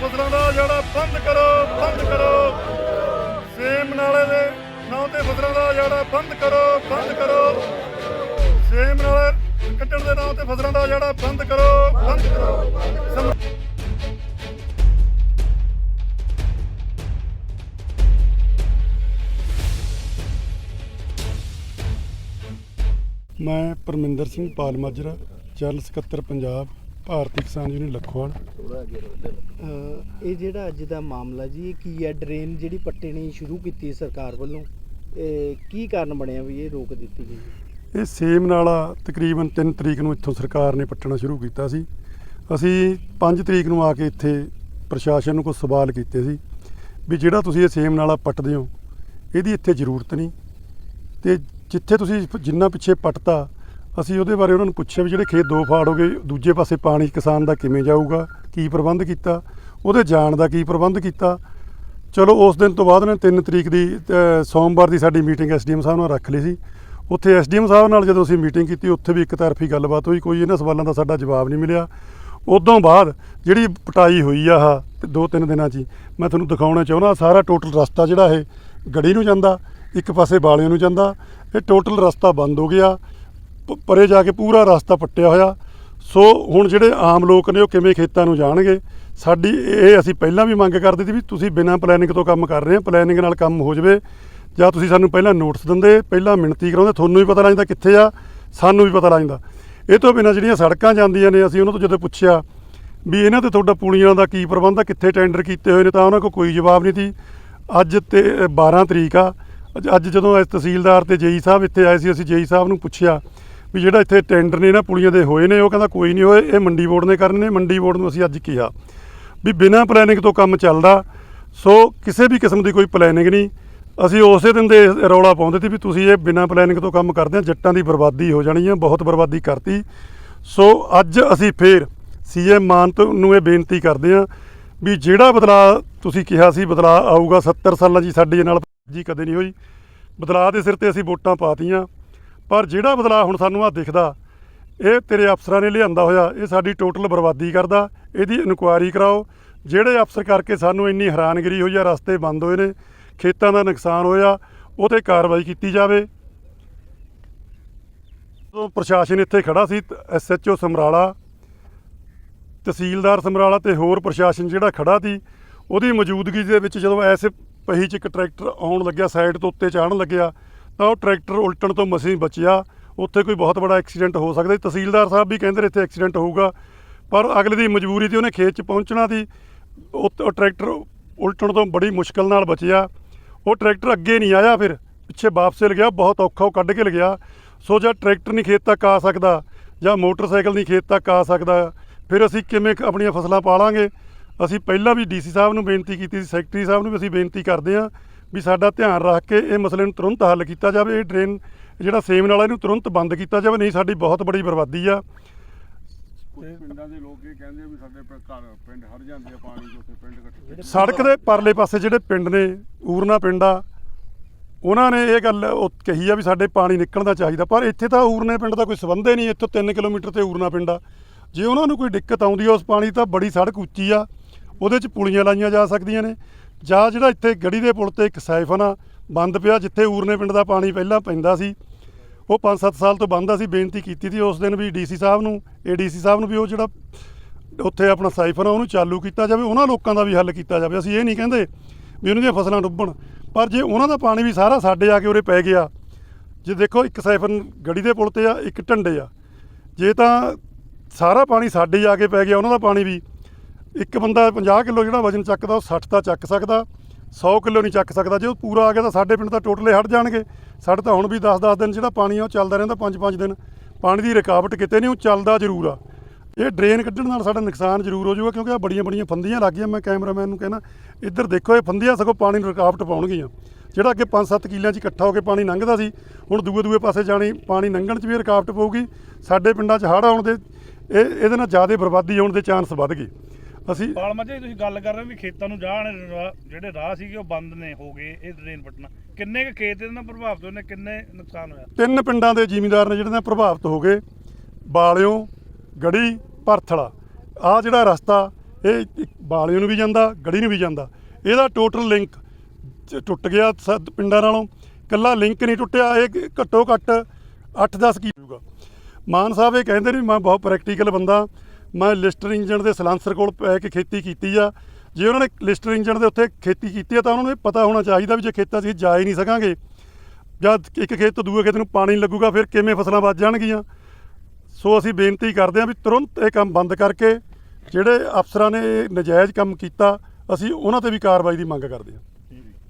ਫਸਲਾਂ ਦਾ ਜਿਹੜਾ ਬੰਦ ਕਰੋ ਬੰਦ ਕਰੋ। ਸੇਮ ਨਾਲੇ ਦੇ ਨਾਂ ਤੇ ਫਸਲਾਂ ਦਾ ਜਿਹੜਾ ਬੰਦ ਕਰੋ ਬੰਦ ਕਰੋ। ਸੇਮ ਨਾਲੇ ਕੱਟਣ ਦੇ ਨਾਂ ਤੇ ਫਸਲਾਂ ਦਾ ਜਿਹੜਾ ਬੰਦ ਕਰੋ ਬੰਦ ਕਰੋ। ਮੈਂ ਪਰਮਿੰਦਰ ਸਿੰਘ ਪਾਲ ਮਾਜਰਾ, ਜਨਰਲ ਸਕੱਤਰ ਪੰਜਾਬ। ਭਾਰਤੀ ਕਿਸਾਨ ਯੂਨੀਅਨ ਲਖੋਵਾਲ ਅਹ ਇਹ ਜਿਹੜਾ ਅੱਜ ਦਾ ਮਾਮਲਾ ਜੀ ਇਹ ਕੀ ਹੈ? ਡਰੇਨ ਜਿਹੜੀ ਪੱਟਣੀ ਸ਼ੁਰੂ ਕੀਤੀ ਹੈ ਸਰਕਾਰ ਵੱਲੋਂ ਇਹ ਕੀ ਕਾਰਨ ਬਣਿਆ ਵੀ ਇਹ ਰੋਕ ਦਿੱਤੀ ਗਈ ਇਹ ਸੇਮ ਨਾਲਾ ਤਕਰੀਬਨ 3 ਤਰੀਕ ਨੂੰ ਇੱਥੋਂ ਸਰਕਾਰ ਨੇ ਪੱਟਣਾ ਸ਼ੁਰੂ ਕੀਤਾ ਸੀ। ਅਸੀਂ 5 ਤਰੀਕ ਨੂੰ ਆ ਕੇ ਇੱਥੇ ਪ੍ਰਸ਼ਾਸਨ ਨੂੰ ਕੁਝ ਸਵਾਲ ਕੀਤੇ ਸੀ ਵੀ ਜਿਹੜਾ ਤੁਸੀਂ ਇਹ ਸੇਮ ਨਾਲਾ ਪੱਟਦੇ ਹੋ ਇਹਦੀ ਇੱਥੇ ਜ਼ਰੂਰਤ ਨਹੀਂ। ਤੇ ਜਿੱਥੇ ਤੁਸੀਂ ਜਿੰਨਾ ਪਿੱਛੇ ਪੱਟਤਾ ਅਸੀਂ ਉਹਦੇ ਬਾਰੇ ਉਹਨਾਂ ਨੂੰ ਪੁੱਛਿਆ ਵੀ ਜਿਹੜੇ ਖੇਤ ਦੋ ਫਾੜ ਹੋ ਗਏ ਦੂਜੇ ਪਾਸੇ ਪਾਣੀ ਕਿਸਾਨ ਦਾ ਕਿਵੇਂ ਜਾਊਗਾ ਕੀ ਪ੍ਰਬੰਧ ਕੀਤਾ ਉਹਦੇ ਜਾਣ ਦਾ ਕੀ ਪ੍ਰਬੰਧ ਕੀਤਾ। ਚਲੋ ਉਸ ਦਿਨ ਤੋਂ ਬਾਅਦ ਨੇ 3 ਤਰੀਕ ਦੀ ਸੋਮਵਾਰ ਦੀ ਸਾਡੀ ਮੀਟਿੰਗ ਐਸਡੀਐਮ ਸਾਹਿਬ ਨਾਲ ਰੱਖ ਲਈ ਸੀ। ਉੱਥੇ ਐਸਡੀਐਮ ਸਾਹਿਬ ਨਾਲ ਜਦੋਂ ਅਸੀਂ ਮੀਟਿੰਗ ਕੀਤੀ ਉੱਥੇ ਵੀ ਇੱਕ ਤਰਫੀ ਗੱਲਬਾਤ ਹੋਈ ਕੋਈ ਇਹਨਾਂ ਸਵਾਲਾਂ ਦਾ ਸਾਡਾ ਜਵਾਬ ਨਹੀਂ ਮਿਲਿਆ। ਉਦੋਂ ਬਾਅਦ ਜਿਹੜੀ ਪਟਾਈ ਹੋਈ ਆ ਆਹ ਦੋ ਤਿੰਨ ਦਿਨਾਂ 'ਚ ਹੀ, ਮੈਂ ਤੁਹਾਨੂੰ ਦਿਖਾਉਣਾ ਚਾਹੁੰਦਾ ਸਾਰਾ ਟੋਟਲ ਰਸਤਾ ਜਿਹੜਾ ਇਹ ਗੜੀ ਨੂੰ ਜਾਂਦਾ ਇੱਕ ਪਾਸੇ ਬਾਲਿਆਂ ਨੂੰ ਜਾਂਦਾ ਇਹ ਟੋਟਲ ਰਸਤਾ ਬੰਦ ਹੋ ਗਿਆ। ਪਰੇ ਜਾ ਕੇ ਪੂਰਾ ਰਸਤਾ ਪੱਟਿਆ ਹੋਇਆ। ਸੋ ਹੁਣ ਜਿਹੜੇ ਆਮ ਲੋਕ ਨੇ ਉਹ ਕਿਵੇਂ ਖੇਤਾਂ ਨੂੰ ਜਾਣਗੇ? ਸਾਡੀ ਇਹ ਅਸੀਂ ਪਹਿਲਾਂ ਵੀ ਮੰਗ ਕਰਦੇ ਸੀ ਵੀ ਤੁਸੀਂ ਬਿਨਾਂ ਪਲੈਨਿੰਗ ਤੋਂ ਕੰਮ ਕਰ ਰਹੇ ਹੋ ਪਲੈਨਿੰਗ ਨਾਲ ਕੰਮ ਹੋ ਜਾਵੇ। ਜਾਂ ਤੁਸੀਂ ਸਾਨੂੰ ਪਹਿਲਾਂ ਨੋਟਿਸ ਦਿੰਦੇ ਪਹਿਲਾਂ ਮਿਣਤੀ ਕਰਾਉਂਦੇ ਤੁਹਾਨੂੰ ਵੀ ਪਤਾ ਲੱਗ ਜਾਂਦਾ ਕਿੱਥੇ ਆ ਸਾਨੂੰ ਵੀ ਪਤਾ ਲੱਗ ਜਾਂਦਾ ਇਹ ਤੋਂ ਬਿਨਾਂ ਜਿਹੜੀਆਂ ਸੜਕਾਂ ਜਾਂਦੀਆਂ ਨੇ ਅਸੀਂ ਉਹਨਾਂ ਤੋਂ ਜਦੋਂ ਪੁੱਛਿਆ ਵੀ ਇਹਨਾਂ ਤੇ ਤੁਹਾਡਾ ਪੁਲੀਆਂ ਦਾ ਕੀ ਪ੍ਰਬੰਧ ਆ ਕਿੱਥੇ ਟੈਂਡਰ ਕੀਤੇ ਹੋਏ ਨੇ ਤਾਂ ਉਹਨਾਂ ਕੋਲ ਕੋਈ ਜਵਾਬ ਨਹੀਂ ਸੀ। ਅੱਜ ਤੇ ਅ, 12 ਤਰੀਕ ਆ। ਅੱਜ- ਅੱਜ ਜਦੋਂ ਇਸ ਤਹਿਸੀਲਦਾਰ ਤੇ ਜੇਈ ਸਾਹਿਬ ਇੱਥੇ ਆਏ ਸੀ ਅਸੀਂ ਜੇਈ ਸਾਹਿਬ ਨੂੰ ਪੁੱਛਿਆ ਵੀ ਜਿਹੜਾ ਇੱਥੇ ਟੈਂਡਰ ਨੇ ਨਾ ਪੁਲੀਆਂ ਦੇ ਹੋਏ ਨੇ, ਉਹ ਕਹਿੰਦਾ ਕੋਈ ਨਹੀਂ ਹੋਏ ਇਹ ਮੰਡੀ ਬੋਰਡ ਨੇ ਕਰਨੇ ਨੇ, ਮੰਡੀ ਬੋਰਡ ਨੂੰ ਅਸੀਂ ਅੱਜ ਕਿਹਾ ਵੀ ਬਿਨਾਂ ਪਲੈਨਿੰਗ ਤੋਂ ਕੰਮ ਚੱਲਦਾ, ਸੋ ਕਿਸੇ ਵੀ ਕਿਸਮ ਦੀ ਕੋਈ ਪਲੈਨਿੰਗ ਨਹੀਂ। ਅਸੀਂ ਉਸੇ ਦਿਨ ਦੇ ਰੌਲਾ ਪਾਉਂਦੇ ਸੀ ਵੀ ਤੁਸੀਂ ਇਹ ਬਿਨਾਂ ਪਲੈਨਿੰਗ ਤੋਂ ਕੰਮ ਕਰਦੇ ਆ ਜੱਟਾਂ ਦੀ ਬਰਬਾਦੀ ਹੋ ਜਾਣੀ ਹੈ ਬਹੁਤ ਬਰਬਾਦੀ ਕਰਤੀ। ਸੋ ਅੱਜ ਅਸੀਂ ਫੇਰ ਸੀਐਮ ਮਾਨ ਤੋਂ ਨੂੰ ਇਹ ਬੇਨਤੀ ਕਰਦੇ ਆ ਵੀ ਜਿਹੜਾ ਬਦਲਾਅ ਤੁਸੀਂ ਕਿਹਾ ਸੀ, ਬਦਲਾਅ ਆਊਗਾ 70 ਸਾਲਾਂ 'ਚ, ਸਾਡੇ ਨਾਲ ਜੀ ਕਦੇ ਨਹੀਂ ਹੋਈ। ਬਦਲਾਅ ਦੇ ਸਿਰ ਤੇ ਅਸੀਂ ਵੋਟਾਂ ਪਾਤੀਆਂ ਪਰ ਜਿਹੜਾ ਬਦਲਾਅ ਹੁਣ ਸਾਨੂੰ ਆ ਦਿਖਦਾ, ਇਹ ਤੇਰੇ ਅਫਸਰਾਂ ਨੇ ਲਿਆਂਦਾ ਹੋਇਆ, ਇਹ ਸਾਡੀ ਟੋਟਲ ਬਰਬਾਦੀ ਕਰਦਾ, ਇਹਦੀ ਇਨਕੁਆਇਰੀ ਕਰਾਓ। ਜਿਹੜੇ ਅਫਸਰ ਕਰਕੇ ਸਾਨੂੰ ਇੰਨੀ ਹੈਰਾਨਗਰੀ ਹੋਈ ਆ, ਰਸਤੇ ਬੰਦ ਹੋਏ ਨੇ, ਖੇਤਾਂ ਦਾ ਨੁਕਸਾਨ ਹੋਇਆ ਉਹ ਤੇ ਕਾਰਵਾਈ ਕੀਤੀ ਜਾਵੇ। ਤੋਂ ਪ੍ਰਸ਼ਾਸਨ ਇੱਥੇ ਖੜਾ ਸੀ ਐਸਐਚਓ ਸਮਰਾਲਾ, ਤਹਿਸੀਲਦਾਰ ਸਮਰਾਲਾ ਤੇ ਹੋਰ ਪ੍ਰਸ਼ਾਸਨ ਜਿਹੜਾ ਖੜਾ ਸੀ, ਉਹਦੀ ਮੌਜੂਦਗੀ ਦੇ ਵਿੱਚ ਜਦੋਂ ਐਸ ਪਹੀ 'ਚ ਇੱਕ ਟਰੈਕਟਰ ਆਉਣ ਲੱਗਿਆ, ਸਾਈਡ ਤੋਂ ਉੱਤੇ ਚਾੜਨ ਲੱਗਿਆ ਤਾਂ ਉਹ ਟਰੈਕਟਰ ਉਲਟਣ ਤੋਂ ਮਸੀਂ ਬਚਿਆ। ਉੱਥੇ ਕੋਈ ਬਹੁਤ ਬੜਾ ਐਕਸੀਡੈਂਟ ਹੋ ਸਕਦਾ। ਸੀ ਤਹਿਸੀਲਦਾਰ ਸਾਹਿਬ ਵੀ ਕਹਿੰਦੇ ਇੱਥੇ ਐਕਸੀਡੈਂਟ ਹੋਊਗਾ। ਪਰ ਅਗਲੇ ਦੀ ਮਜਬੂਰੀ ਤੇ ਉਹਨੇ ਖੇਤ 'ਚ ਪਹੁੰਚਣਾ ਸੀ। ਉਹ ਉਹ ਟਰੈਕਟਰ ਉਲਟਣ ਤੋਂ ਬੜੀ ਮੁਸ਼ਕਲ ਨਾਲ ਬਚਿਆ। ਉਹ ਟਰੈਕਟਰ ਅੱਗੇ ਨਹੀਂ ਆਇਆ ਫਿਰ। ਪਿੱਛੇ ਵਾਪਸ ਲਗਿਆ ਬਹੁਤ ਔਖਾ ਉਹ ਕੱਢ ਕੇ ਲਗਿਆ ਸੋ ਜਾਂ ਟਰੈਕਟਰ ਨਹੀਂ ਖੇਤ ਤੱਕ ਆ ਸਕਦਾ ਜਾਂ ਮੋਟਰਸਾਈਕਲ ਨਹੀਂ ਖੇਤ ਤੱਕ ਆ ਸਕਦਾ। ਫਿਰ ਅਸੀਂ ਕਿਵੇਂ ਆਪਣੀਆਂ ਫਸਲਾਂ ਪਾਲਾਂਗੇ? ਅਸੀਂ ਪਹਿਲਾਂ ਵੀ ਡੀਸੀ ਸਾਹਿਬ ਨੂੰ ਬੇਨਤੀ ਕੀਤੀ ਸੀ, ਸੈਕਟਰੀ ਸਾਹਿਬ ਨੂੰ ਵੀ ਅਸੀਂ ਬੇਨਤੀ ਕਰਦੇ ਹਾਂ ਵੀ ਸਾਡਾ ਧਿਆਨ ਰੱਖ ਕੇ ਇਹ ਮਸਲੇ ਨੂੰ ਤੁਰੰਤ ਹੱਲ ਕੀਤਾ ਜਾਵੇ ਇਹ ਡਰੇਨ ਜਿਹੜਾ ਸੇਮ ਨਾਲਾ ਇਹਨੂੰ ਤੁਰੰਤ ਬੰਦ ਕੀਤਾ ਜਾਵੇ ਨਹੀਂ ਸਾਡੀ ਬਹੁਤ ਬੜੀ ਬਰਬਾਦੀ ਆ। ਕੁਝ ਪਿੰਡਾਂ ਦੇ ਲੋਕ ਇਹ ਕਹਿੰਦੇ ਆ ਵੀ ਸਾਡੇ ਪਿੰ- ਘਰ ਪਿੰਡ ਹਰ ਜਾਂਦੇ ਆ ਪਾਣੀ ਚ ਉੱਥੇ ਪਿੰਡ ਇਕੱਠੇ ਸੜਕ ਦੇ ਪਰਲੇ ਪਾਸੇ ਜਿਹੜੇ ਪਿੰਡ ਨੇ ਊਰਨਾ ਪਿੰਡ ਆ ਉਹਨਾਂ ਨੇ ਇਹ ਗੱਲ ਕਹੀ ਆ ਵੀ ਸਾਡੇ ਪਾਣੀ ਨਿਕਲਣਾ ਚਾਹੀਦਾ ਪਰ ਇੱਥੇ ਤਾਂ ਊਰਨੇ ਪਿੰਡ ਦਾ ਕੋਈ ਸੰਬੰਧ ਹੀ ਨਹੀਂ ਇੱਥੋਂ 3 ਕਿਲੋਮੀਟਰ ਤੇ ਊਰਨਾ ਪਿੰਡ ਆ। ਜੇ ਉਹਨਾਂ ਨੂੰ ਕੋਈ ਦਿੱਕਤ ਆਉਂਦੀ ਆ ਉਸ ਪਾਣੀ ਤਾਂ ਬੜੀ ਸੜਕ ਉੱਚੀ ਆ ਉਹਦੇ 'ਚ ਪੁਲੀਆਂ ਲਾਈਆਂ ਜਾ ਸਕਦੀਆਂ ਨੇ। ਜਾਂ ਜਿਹੜਾ ਇੱਥੇ ਗੜੀ ਦੇ ਪੁਲ ਤੇ ਇੱਕ ਸਾਈਫਨ ਆ, ਬੰਦ ਪਿਆ ਜਿੱਥੇ ਊਰਨੇ ਪਿੰਡ ਦਾ ਪਾਣੀ ਪਹਿਲਾਂ ਪੈਂਦਾ ਸੀ। ਉਹ 5-7 ਸਾਲ ਤੋਂ ਬੰਦ ਆ ਸੀ, ਬੇਨਤੀ ਕੀਤੀ ਸੀ ਉਸ ਦਿਨ ਵੀ ਡੀਸੀ ਸਾਹਿਬ ਨੂੰ, ਏਡੀਸੀ ਸਾਹਿਬ ਨੂੰ ਵੀ ਉਹ ਜਿਹੜਾ ਉੱਥੇ ਆਪਣਾ ਸਾਈਫਨ ਆ, ਉਹਨੂੰ ਚਾਲੂ ਕੀਤਾ ਜਾਵੇ, ਉਹਨਾਂ ਲੋਕਾਂ ਦਾ ਵੀ ਹੱਲ ਕੀਤਾ ਜਾਵੇ। ਅਸੀਂ ਇਹ ਨਹੀਂ ਕਹਿੰਦੇ ਵੀ ਉਹਨਾਂ ਦੀਆਂ ਫਸਲਾਂ ਡੁੱਬਣ, ਪਰ ਜੇ ਉਹਨਾਂ ਦਾ ਪਾਣੀ ਵੀ ਸਾਰਾ ਸਾਡੇ ਆ ਕੇ ਉਰੇ ਪੈ ਗਿਆ, ਜੇ ਦੇਖੋ ਇੱਕ ਸਾਈਫਨ ਗੜੀ ਦੇ ਪੁਲ ਤੇ ਆ, ਇੱਕ ਢੰਡੇ ਆ, ਜੇ ਤਾਂ ਸਾਰਾ ਪਾਣੀ ਸਾਡੇ ਹੀ ਆ ਕੇ ਪੈ ਗਿਆ, ਉਹਨਾਂ ਦਾ ਪਾਣੀ ਵੀ ਇੱਕ ਬੰਦਾ 50 ਕਿਲੋ ਜਿਹੜਾ ਵਜਨ ਚੱਕਦਾ, ਉਹ 60 ਤਾਂ ਚੱਕ ਸਕਦਾ 100 ਕਿਲੋ ਨਹੀਂ ਚੱਕ ਸਕਦਾ। ਜੇ ਉਹ ਪੂਰਾ ਆ ਗਿਆ ਤਾਂ ਸਾਡੇ ਪਿੰਡ ਤਾਂ ਟੋਟਲੇ ਹਟ ਜਾਣਗੇ। ਸਾਡੇ ਤਾਂ ਹੁਣ ਵੀ 10-10 ਦਿਨ ਜਿਹੜਾ ਪਾਣੀ ਆ ਉਹ ਚੱਲਦਾ ਰਹਿੰਦਾ 5-5 ਦਿਨ। ਪਾਣੀ ਦੀ ਰੁਕਾਵਟ ਕਿਤੇ ਨਹੀਂ, ਉਹ ਚੱਲਦਾ ਜ਼ਰੂਰ ਆ। ਇਹ ਡਰੇਨ ਕੱਢਣ ਨਾਲ ਸਾਡਾ ਨੁਕਸਾਨ ਜ਼ਰੂਰ ਹੋ ਜਾਊਗਾ, ਕਿਉਂਕਿ ਆ ਬੜੀਆਂ ਬੜੀਆਂ ਫੰਦੀਆਂ ਲੱਗ ਗਈਆਂ। ਮੈਂ ਕੈਮਰਾਮੈਨ ਨੂੰ ਕਹਿਣਾ, ਇੱਧਰ ਦੇਖੋ, ਇਹ ਫੰਦੀਆਂ ਸਗੋਂ ਪਾਣੀ ਨੂੰ ਰੁਕਾਵਟ ਪਾਉਣਗੀਆਂ। ਜਿਹੜਾ ਅੱਗੇ 5-7 ਕਿੱਲਿਆਂ 'ਚ ਇਕੱਠਾ ਹੋ ਕੇ ਪਾਣੀ ਲੰਘਦਾ ਸੀ, ਹੁਣ ਦੂਏ ਦੂਏ ਪਾਸੇ ਜਾਣੀ ਪਾਣੀ ਲੰਘਣ 'ਚ ਵੀ ਰੁਕਾਵਟ ਪਊਗੀ। ਸਾਡੇ ਪਿੰਡਾਂ 'ਚ ਹੜ੍ਹ ਆਉਣ ਦੇ, ਇਹ, ਇਹਦੇ ਨਾਲ ਜ਼ਿਆਦਾ ਬਰਬਾਦੀ ਹੋਣ ਦੇ ਚਾਂਸ ਵੱਧ ਗਏ। ਅਸੀਂ ਪਾਲਮਾ ਜੀ ਤੁਸੀਂ ਗੱਲ ਕਰ ਰਹੇ ਹੋ ਵੀ ਖੇਤਾਂ ਨੂੰ ਜਾਣ ਜਿਹੜੇ ਰਾਹ ਸੀਗੇ ਉਹ ਬੰਦ ਨੇ ਹੋ ਗਏ ਇਹ ਡਰੇਨ ਪਟਣਾ ਕਿੰਨੇ ਕੁ ਖੇਤ ਇਹਦੇ ਨਾਲ ਪ੍ਰਭਾਵਿਤ ਹੋਏ ਨੇ ਕਿੰਨੇ ਨੁਕਸਾਨ ਹੋਇਆ? ਤਿੰਨ ਪਿੰਡਾਂ ਦੇ ਜ਼ਿਮੀਂਦਾਰ ਨੇ ਜਿਹੜੇ ਨਾਲ ਪ੍ਰਭਾਵਿਤ ਹੋ ਗਏ। ਬਾਲਿਓ ਗੜੀ ਭਰਥਲਾ। ਆ ਜਿਹੜਾ ਰਸਤਾ ਇਹ ਬਾਲਿਓ ਨੂੰ ਵੀ ਜਾਂਦਾ ਗੜੀ ਨੂੰ ਵੀ ਜਾਂਦਾ। ਇਹਦਾ ਟੋਟਲ ਲਿੰਕ ਟੁੱਟ ਗਿਆ ਸ- ਪਿੰਡਾਂ ਨਾਲੋਂ। ਕੱਲਾ ਲਿੰਕ ਨਹੀਂ ਟੁੱਟਿਆ ਇਹ ਘੱਟੋ ਘੱਟ 8-10 ਕੀ ਹੋਊਗਾ। ਮਾਨ ਸਾਹਿਬ ਇਹ ਕਹਿੰਦੇ ਨੇ ਮੈਂ ਬਹੁਤ ਪ੍ਰੈਕਟੀਕਲ ਬੰਦਾ। ਮੈਂ ਲਿਸਟਰ ਇੰਜਣ ਦੇ ਸਲਾਂਸਰ ਕੋਲ ਪੈ ਕੇ ਖੇਤੀ ਕੀਤੀ ਆ। ਜੇ ਉਹਨਾਂ ਨੇ ਲਿਸਟਰ ਇੰਜਣ ਦੇ ਉੱਤੇ ਖੇਤੀ ਕੀਤੀ ਆ, ਤਾਂ ਉਹਨਾਂ ਨੂੰ ਇਹ ਪਤਾ ਹੋਣਾ ਚਾਹੀਦਾ ਵੀ ਜੇ ਖੇਤਾਂ 'ਚ ਅਸੀਂ ਜਾ ਹੀ ਨਹੀਂ ਸਕਾਂਗੇ ਜਦ ਇੱਕ ਖੇਤ ਤੋਂ ਦੂਏ ਖੇਤ ਨੂੰ ਪਾਣੀ ਨਹੀਂ ਲੱਗੂਗਾ, ਫਿਰ ਕਿਵੇਂ ਫਸਲਾਂ ਵੱਜ ਜਾਣਗੀਆਂ? ਸੋ ਅਸੀਂ ਬੇਨਤੀ ਕਰਦੇ ਹਾਂ ਵੀ ਤੁਰੰਤ ਇਹ ਕੰਮ ਬੰਦ ਕਰਕੇ, ਜਿਹੜੇ ਅਫਸਰਾਂ ਨੇ ਇਹ ਨਜਾਇਜ਼ ਕੰਮ ਕੀਤਾ, ਅਸੀਂ ਉਹਨਾਂ ਤੇ ਵੀ ਕਾਰਵਾਈ ਦੀ ਮੰਗ ਕਰਦੇ ਹਾਂ।